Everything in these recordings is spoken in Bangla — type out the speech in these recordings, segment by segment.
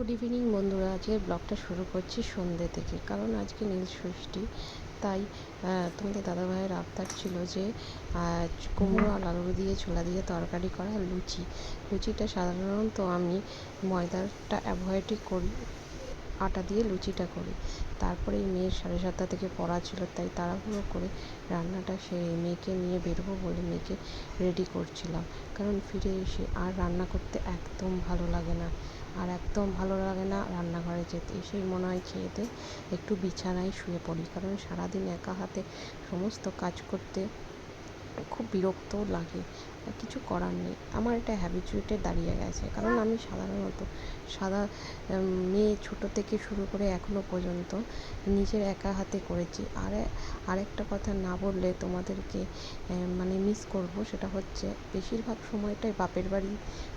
গুড ইভিনিং বন্ধুরা। আজকে ব্লগটা শুরু করছি সন্ধ্যে থেকে, কারণ আজকে নীল ষষ্ঠী। তাই তোমাদের দাদাভাইয়ের আবদার ছিল যে কুমড়ো আর আলু দিয়ে ছোলা দিয়ে তরকারি করা লুচি। লুচিটা সাধারণত আমি ময়দাটা অ্যাভয়েডই করি। আটা দিয়ে লুচিটা করি। তারপরে এই মেয়ের সাড়ে সাতটা থেকে পড়া ছিল, তাই তাড়াহুড়ো করে রান্নাটা সেরে মেয়েকে নিয়ে বেরোবো বলে মেয়েকে রেডি করছিলাম। কারণ ফিরে এসে আর রান্না করতে একদম ভালো লাগে না। আর একদম ভালো লাগে না রান্নাঘরে যেতে। এসেই মনে হয় খেয়েতে একটু বিছানায় শুয়ে পড়ি। কারণ সারাদিন একা হাতে সমস্ত কাজ করতে খুব বিরক্তও লাগে। কিছু করার নেই। আমার এটা হ্যাবিচুয়েটে দাঁড়িয়ে গেছে। কারণ আমি সাধারণত সাদা মেয়ে ছোটো থেকে শুরু করে এখনও পর্যন্ত নিজের একা হাতে করেছি। আর, আরেকটা কথা না বললে তোমাদেরকে মানে মিস করব সেটা হচ্ছে বেশিরভাগ সময়টাই বাপের বাড়ি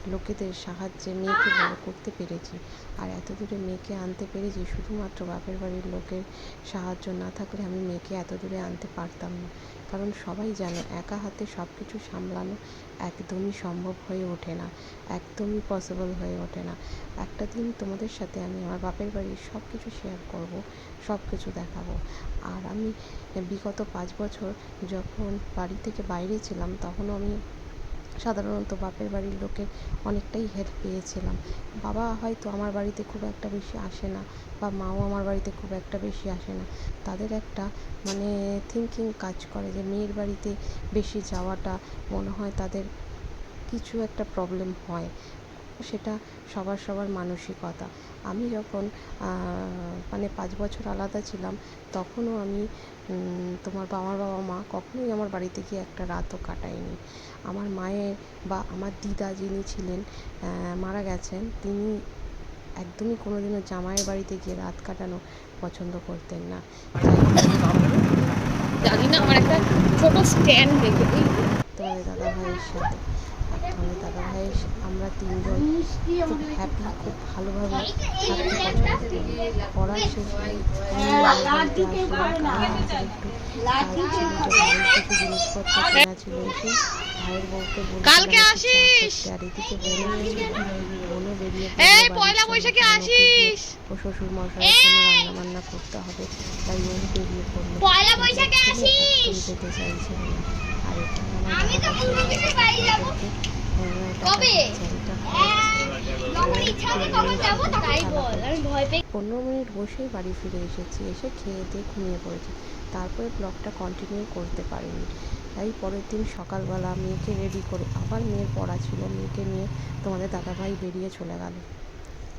লোকেদের সাহায্যে মেয়েকে বড় করতে পেরেছি। আর এত দূরে মেয়েকে আনতে পেরেছি শুধুমাত্র বাপের বাড়ির লোকের সাহায্য না থাকলে আমি মেয়েকে এত দূরে আনতে পারতাম না। কারণ সবাই জানে একা হাতে সব কিছু সামলানো একদমই সম্ভব হয়ে ওঠে না, একদমই পসিবল হয়ে ওঠে না। একটা দিন তোমাদের সাথে আমি আমার বাপের বাড়ির সব কিছু শেয়ার করব সব কিছু দেখাবো। আর আমি বিগত পাঁচ বছর যখন বাড়ি থেকে বাইরে ছিলাম, তখনও আমি সাধারণত বাপের বাড়ির লোকের অনেকটাই হেল্প পেয়েছিলাম। বাবা হয়তো আমার বাড়িতে খুব একটা বেশি আসে না বা মাও আমার বাড়িতে খুব একটা বেশি আসে না। তাদের একটা মানে থিঙ্কিং কাজ করে যে মেয়ের বাড়িতে বেশি যাওয়াটা মনে হয় তাদের কিছু একটা প্রবলেম হয়। সেটা সবার সবার মানসিকতা। আমি যখন মানে পাঁচ বছর আলাদা ছিলাম তখনও আমি তোমার আমার বাবা মা কখনোই আমার বাড়িতে গিয়ে একটা রাতও কাটায়নি। আমার মায়ের বা আমার দিদা যিনি ছিলেন মারা গেছেন তিনি একদমই কোনোদিনও জামাইয়ের বাড়িতে গিয়ে রাত কাটানো পছন্দ করতেন না। জানি না আমার একটা ছোট স্ট্যান্ড রেখে দিই। তোমাদের দাদা ভাইয়ের সাথে। আর দাদা সা- আমরা তিনজন খুব হ্যাপি খুব ভালোভাবে থাকতে পছন্দ পড়ার শেষে আমি আমার বাড়িতে আসলাম কারণ আমাদের একটু কাজ ছিল যে বাড়ির কিছু জিনিসপত্র কেনা ছিল এসে ভাইয়ের বউকে কালকে আসিস। আর এদিকে বেরিয়ে এই পয়লা বৈশাখে আসিস। ও শ্বশুর রান্না বান্না করতে হবে তাই ও বেরিয়ে পড়ল পয়লা বৈশাখে আসিস। যেতে আর আমি তো বাড়ি যাব। কবে? পনেরো মিনিট বসেই বাড়ি ফিরে এসেছি, এসে খেয়ে দিয়ে ঘুমিয়ে পড়েছি তারপরে ব্লগটা কন্টিনিউ করতে পারিনি তাই পরের দিন সকালবেলা মেয়েকে রেডি করে আবার মেয়ের পড়া ছিল, মেয়েকে নিয়ে তোমাদের দাদাভাই বেরিয়ে চলে গেল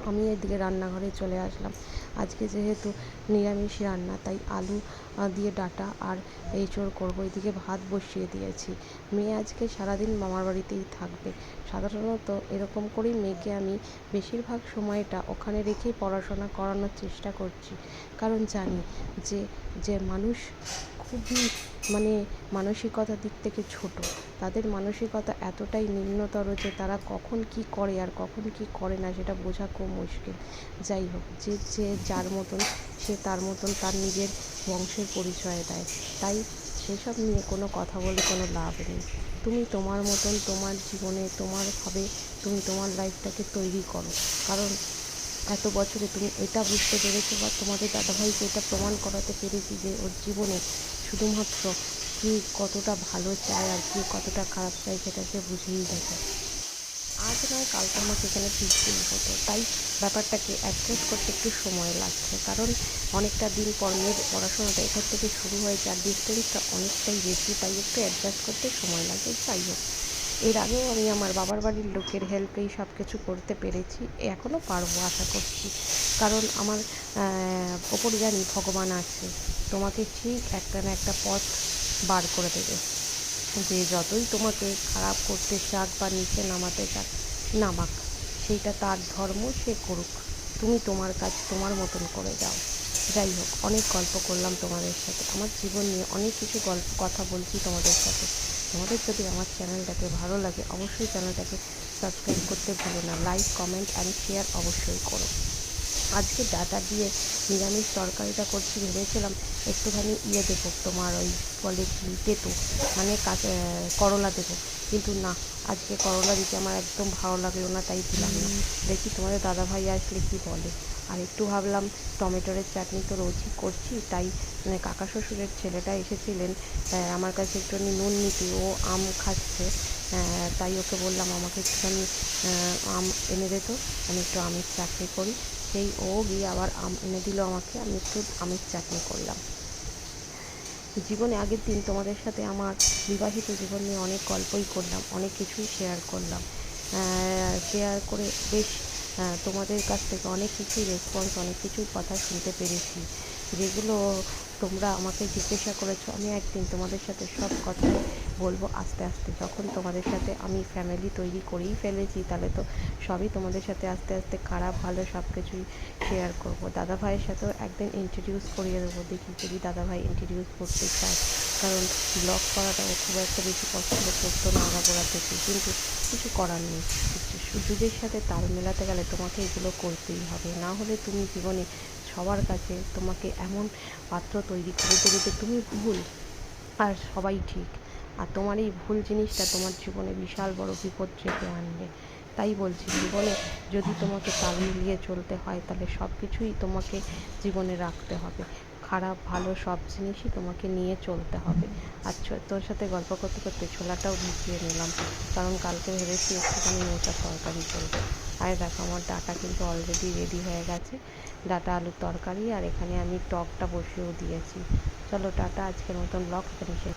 আমি এদিকে রান্নাঘরে চলে আসলাম। আজকে যেহেতু নিরামিষ রান্না, তাই আলু দিয়ে ডাঁটা আর এঁচোড় করব। এদিকে ভাত বসিয়ে দিয়েছি। মেয়ে আজকে সারাদিন মামার বাড়িতেই থাকবে। সাধারণত এরকম করেই মেয়েকে আমি বেশিরভাগ সময়টা ওখানে রেখেই পড়াশোনা করানোর চেষ্টা করছি। কারণ জানি যে যে মানুষ খুবই মানে মানসিকতার দিক থেকে ছোট। তাদের মানসিকতা এতটাই নিম্নতর যে তারা কখন কি করে আর কখন কি করে না সেটা বোঝা খুব মুশকিল। যাই হোক, যে যে যার মতন সে তার মতন তার নিজের বংশের পরিচয় দেয়। তাই সেসব নিয়ে কোনো কথা বলে কোনো লাভ নেই। তুমি তোমার মতন তোমার জীবনে তোমার ভাবে তুমি তোমার লাইফটাকে তৈরি করো। কারণ এত বছরে তুমি এটা বুঝতে পেরেছ বা তোমাদের দাদাভাইকে এটা প্রমাণ করাতে পেরেছি যে ওর জীবনে শুধুমাত্র কে কতটা ভালো চায় আর কে কতটা খারাপ চায় সেটা সে বুঝেই দেখে। আজ নয় কালকে আমাকে এখানে ফিরতে হতো। তাই ব্যাপারটাকে অ্যাডজাস্ট করতে একটু সময় লাগছে। কারণ অনেকটা দিন পর মেয়ের পড়াশোনাটা এখান থেকে শুরু হয়েছে আর ডিস্টেন্সটা অনেকটাই বেশি, তাই একটু অ্যাডজাস্ট করতে সময় লাগে। যাই হোক, এর আগেও আমি আমার বাবার বাড়ির লোকের হেল্পেই সব কিছু করতে পেরেছি। এখনও পারব, আশা করছি। কারণ আমার ওপর জানি ভগবান আছে। তোমাকে ঠিক একটা না একটা পথ বার করে দেবে। যে যতই তোমাকে খারাপ করতে চাক বা নিচে নামাতে চাক নামাক, সেইটা তার ধর্ম, সে করুক। তুমি তোমার কাজ তোমার মতন করে যাও। যাই হোক, অনেক গল্প করলাম তোমাদের সাথে। আমার জীবন নিয়ে অনেক কিছু গল্প, কথা বলছি তোমাদের সাথে। তোমাদের যদি আমার চ্যানেলটাকে ভালো লাগে, অবশ্যই চ্যানেলটাকে সাবস্ক্রাইব করতে ভুলো না। লাইক, কমেন্ট অ্যান্ড শেয়ার অবশ্যই করো। আজকে ডাটা দিয়ে নিরামিষ তরকারিটা করছি, ভেবেছিলাম একটুখানি ইয়ে দেবো, তোমার ওই বলে কি তেতো মানে করলা দেবো। কিন্তু না, আজকে করলা দিতে আমার একদম ভালো লাগল না, তাই দিলাম না। দেখি তোমাদের দাদাভাই আসলে কি বলে। আর একটু ভাবলাম, টমেটোরের চাটনি তো রোজই করছি, তাই মানে কাকা শ্বশুরের ছেলেটা এসেছিলেন আমার কাছে একটুখানি নুন নিতে, ও আম খাচ্ছে তাই ওকে বললাম, আমাকে একটুখানি আম এনে দে তো, আমি একটু আমের চাটনি করি। সেই ও গিয়ে আবার আম এনে দিল আমাকে, আমি একটু আমের চাটনি করলাম। জীবনে আগের দিন তোমাদের সাথে আমার বিবাহিত জীবন নিয়ে অনেক গল্পই করলাম, অনেক কিছুই শেয়ার করলাম। শেয়ার করে বেশ তোমাদের কাছ থেকে অনেক কিছুই রেসপন্স অনেক কিছুই কথা শুনতে পেরেছি। যেগুলো তোমরা আমাকে জিজ্ঞাসা করেছ, আমি একদিন তোমাদের সাথে সব কথাই বলব আস্তে আস্তে, যখন তোমাদের সাথে আমি ফ্যামিলি তৈরি করেই ফেলেছি, তাহলে তো সবই তোমাদের সাথে আস্তে আস্তে খারাপ, ভালো সব কিছুই শেয়ার করব। দাদা ভাইয়ের সাথেও একদিন ইন্ট্রোডিউস করিয়ে দেবো, দেখি যদি দাদা ভাই ইন্ট্রোডিউস করতে চায়। কারণ ব্লগ করাটা খুব একটা বেশি পছন্দ করতো না আগাগোড়া থেকে কিন্তু কিছু করার নেই। যুগের সাথে তাল মেলাতে গেলে তোমাকে এগুলো করতেই হবে। না হলে তুমি জীবনে সবার কাছে তোমাকে এমন পাত্র তৈরি করে দেবে যে তুমি ভুল, আর সবাই ঠিক। আর তোমার এই ভুল জিনিসটা তোমার জীবনে বিশাল বড় বিপদ ডেকে আনবে। তাই বলছি, জীবনে যদি তোমাকে তাল মিলিয়ে চলতে হয়, তাহলে সব কিছুই তোমাকে জীবনে রাখতে হবে। খারাপ, ভালো সব জিনিসই তোমাকে নিয়ে চলতে হবে। আর তোর সাথে গল্প করতে করতে ছোলাটাও ভিজিয়ে নিলাম, কারণ কালকে ভেবেছি একটুখানি মোচার তরকারি করব। আর দেখো, আমার ডাটা কিন্তু অলরেডি রেডি হয়ে গেছে। ডাটা, আলুর তরকারি, আর এখানে আমি টকটা বসিয়েও দিয়েছি। চলো, টাটা, আজকের মতন ব্লগ এখানে